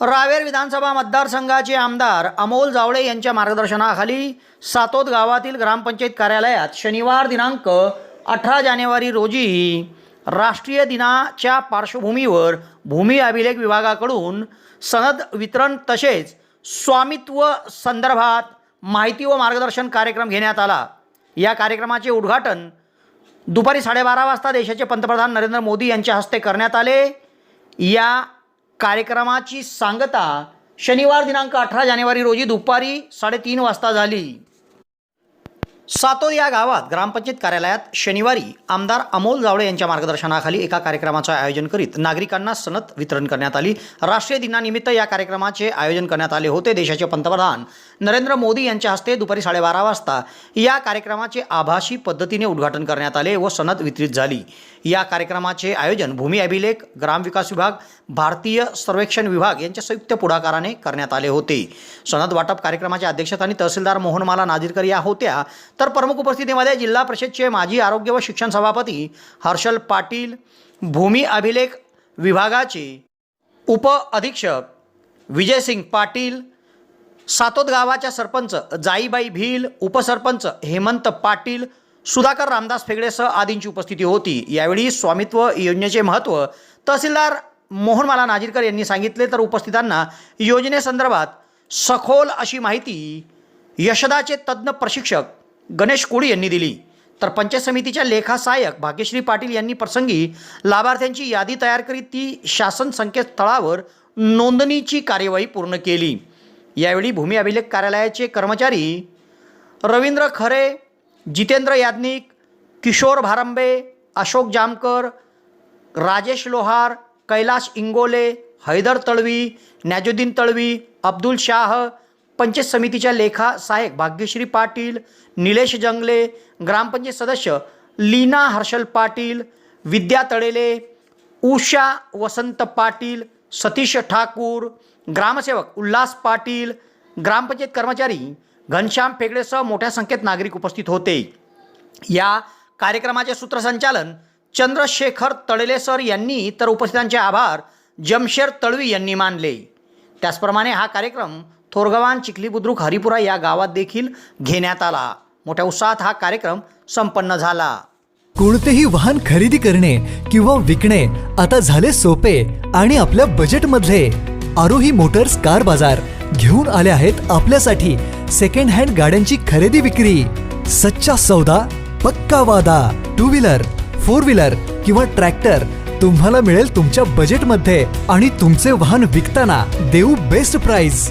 रावेर विधानसभा मतदारसंघाचे आमदार अमोल जावळे यांच्या मार्गदर्शनाखाली सातोद गावातील ग्रामपंचायत कार्यालयात शनिवार दिनांक अठरा जानेवारी रोजी राष्ट्रीय दिनाच्या पार्श्वभूमीवर भूमी अभिलेख विभागाकडून सनद वितरण तसेच स्वामित्व संदर्भात माहिती व मार्गदर्शन कार्यक्रम घेण्यात आला. या कार्यक्रमाचे उद्घाटन दुपारी साडेबारा वाजता देशाचे पंतप्रधान नरेंद्र मोदी यांच्या हस्ते करण्यात आले. या कार्यक्रमाची सांगता शनिवार दिनांक अठरा जानेवारी रोजी दुपारी साडेतीन वाजता झाली. सातोद या गावात ग्रामपंचायत कार्यालयात शनिवारी आमदार अमोल जावळे यांच्या मार्गदर्शनाखाली एका कार्यक्रमाचं आयोजन करीत नागरिकांना सनद वितरण करण्यात आली. राष्ट्रीय दिनानिमित्त या कार्यक्रमाचे आयोजन करण्यात आले होते. देशाचे पंतप्रधान नरेंद्र मोदी यांच्या हस्ते दुपारी साडेबारा वाजता या कार्यक्रमाचे आभासी पद्धतीने उद्घाटन करण्यात आले व सनद वितरित झाली. या कार्यक्रमाचे आयोजन भूमी अभिलेख ग्रामविकास विभाग भारतीय सर्वेक्षण विभाग यांच्या संयुक्त पुढाकाराने करण्यात आले होते. सनद वाटप कार्यक्रमाच्या अध्यक्षस्थानी तहसीलदार मोहनमाला नाजीरकर या होत्या. तर प्रमुख उपस्थितीमध्ये जिल्हा परिषदचे माजी आरोग्य व शिक्षण सभापती हर्षल पाटील भूमी अभिलेख विभागाचे उप अधीक्षक विजयसिंग पाटील सातोद गावाच्या सरपंच जाईबाई भील उपसरपंच हेमंत पाटील सुधाकर रामदास फेगडेसह आदींची उपस्थिती होती. यावेळी स्वामित्व योजनेचे महत्त्व तहसीलदार मोहनमाला नाजीरकर यांनी सांगितले. तर उपस्थितांना योजनेसंदर्भात सखोल अशी माहिती यशदाचे तज्ज्ञ प्रशिक्षक गणेश कोळी यांनी दिली. तर पंचायत समितीच्या लेखा सहाय्यक भाग्यश्री पाटील यांनी प्रसंगी लाभार्थ्यांची यादी तयार करीत ती शासन संकेतस्थळावर नोंदणीची कार्यवाही पूर्ण केली. यावेळी भूमी अभिलेख कार्यालयाचे कर्मचारी रवींद्र खरे जितेंद्र याज्ञिक किशोर भारंबे अशोक जामकर राजेश लोहार कैलाश इंगोले हैदर तळवी नॅजुद्दीन तळवी अब्दुल शाह पंचायत समितीच्या लेखा सहाय्यक भाग्यश्री पाटील निलेश जंगले ग्रामपंचायत सदस्य लीना हर्षल पाटील विद्या तळेले उषा वसंत पाटील सतीश ठाकूर ग्रामसेवक उल्हास पाटील ग्रामपंचायत कर्मचारी घनश्याम फेगडेसह मोठ्या संख्येत नागरिक उपस्थित होते. या कार्यक्रमाचे सूत्रसंचालन चंद्रशेखर तळेले सर यांनी तर उपस्थितांचे आभार जमशेर तळवी यांनी मानले. त्याचप्रमाणे हा कार्यक्रम थोरगवान चिखली बुद्रुक हरिपुरा या गावात देखील घेण्यात आला. मोठ्या उत्साहात हा कार्यक्रम संपन्न झाला. कोणतेही वाहन खरेदी करणे किंवा विकणे आता झाले सोपे आणि आपल्या बजेटमधले आरोही मोटर्स कार बाजार घेऊन आले आहेत आपल्यासाठी सेकंड हँड गाड्यांची खरेदी विक्री. सच्चा सौदा पक्का वादा टू व्हीलर फोर व्हीलर किंवा ट्रॅक्टर तुम्हाला मिळेल तुमच्या बजेटमध्ये आणि तुमचे वाहन विकताना देऊ बेस्ट प्राइस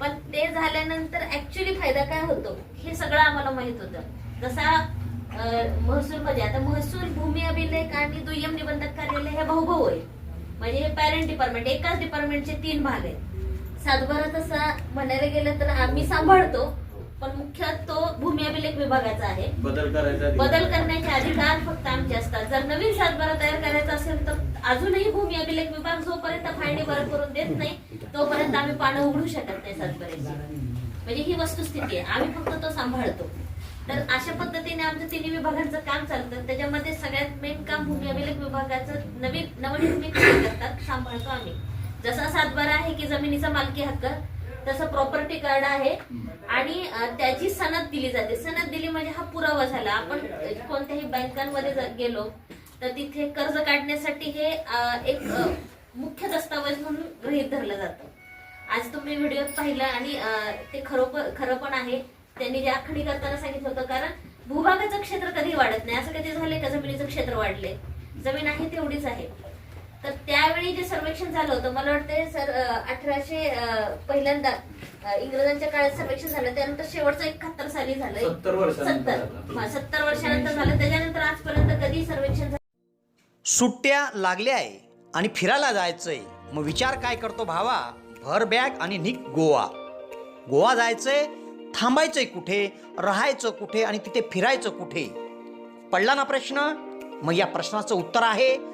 पण ते झाल्यानंतर ऍक्च्युली फायदा काय होतो? हे सगळं आम्हाला माहीत होतं. जसा महसूल मध्ये आता महसूल भूमी अभिलेख आणि दुय्यम निबंधक कार्यालय हे भाऊभाऊ आहे. म्हणजे हे पॅरेंट डिपार्टमेंट एकाच डिपार्टमेंटचे तीन भाग आहेत. सातबारा तसा म्हणायला गेलं तर आम्ही सांभाळतो पण मुख्य तो भूमी अभिलेख विभागाचा आहे. बदल करायचा. बदल करण्याचे अधिकार फक्त आमचे असतात. जर नवीन सातबारा तयार करायचा असेल तर अजूनही भूमी अभिलेख विभाग जोपर्यंत फाळणी बरं करून देत नाही तोपर्यंत आम्ही पानं उघडू शकत नाही सातबाऱ्याची. म्हणजे ही वस्तुस्थिती आहे. आम्ही फक्त तो सांभाळतो. तर अशा पद्धतीने आमचं तिन्ही विभागांचं काम चालतं. त्याच्यामध्ये सगळ्यात मेन काम भूमी अभिलेख विभागाचं नवीन नवनिर्मित करतात सांभाळतो आम्ही. जसा सातबारा आहे की जमिनीचा मालकी हक्क तसं प्रॉपर्टी कार्ड आहे. आणि त्याची सनद दिली जाते. सनद दिली म्हणजे हा पुरावा झाला. आपण कोणत्याही बँकांमध्ये गेलो तर तिथे कर्ज काढण्यासाठी हे एक मुख्य दस्तावेज म्हणून गृहीत धरलं जातं. आज तुम्ही व्हिडिओत पाहिलं आणि ते खरोखर खरं पण आहे. त्यांनी जे आखणी करताना सांगितलं होतं कारण भूभागाचं क्षेत्र कधी वाढत नाही? असं कधी झालंय का? जमिनीचं क्षेत्र वाढले जमीन आहे तेवढीच आहे. तर त्यावेळी जे सर्वेक्षण झालं होतं मला वाटते सर अठराशे पहिल्यांदा इंग्रजांच्या काळात सर्वेक्षण झालं त्यानंतर शेवटचं एकाहत्तर साली झालंय 70 वर्षानंतर सत्तर. झालं. हा, सत्तर वर्षानंतर झालं. त्याच्यानंतर आजपर्यंत कधी सर्वेक्षण झालं? सुट्ट्या लागल्या आहे आणि फिरायला जायचंय. मग विचार काय करतो भावा? भर बॅग आणि निक गोवा. गोवा जायचंय थांबायचंय कुठे? राहायचं कुठे? आणि तिथे फिरायचं कुठे? पडला ना प्रश्न? मग या प्रश्नाचं उत्तर आहे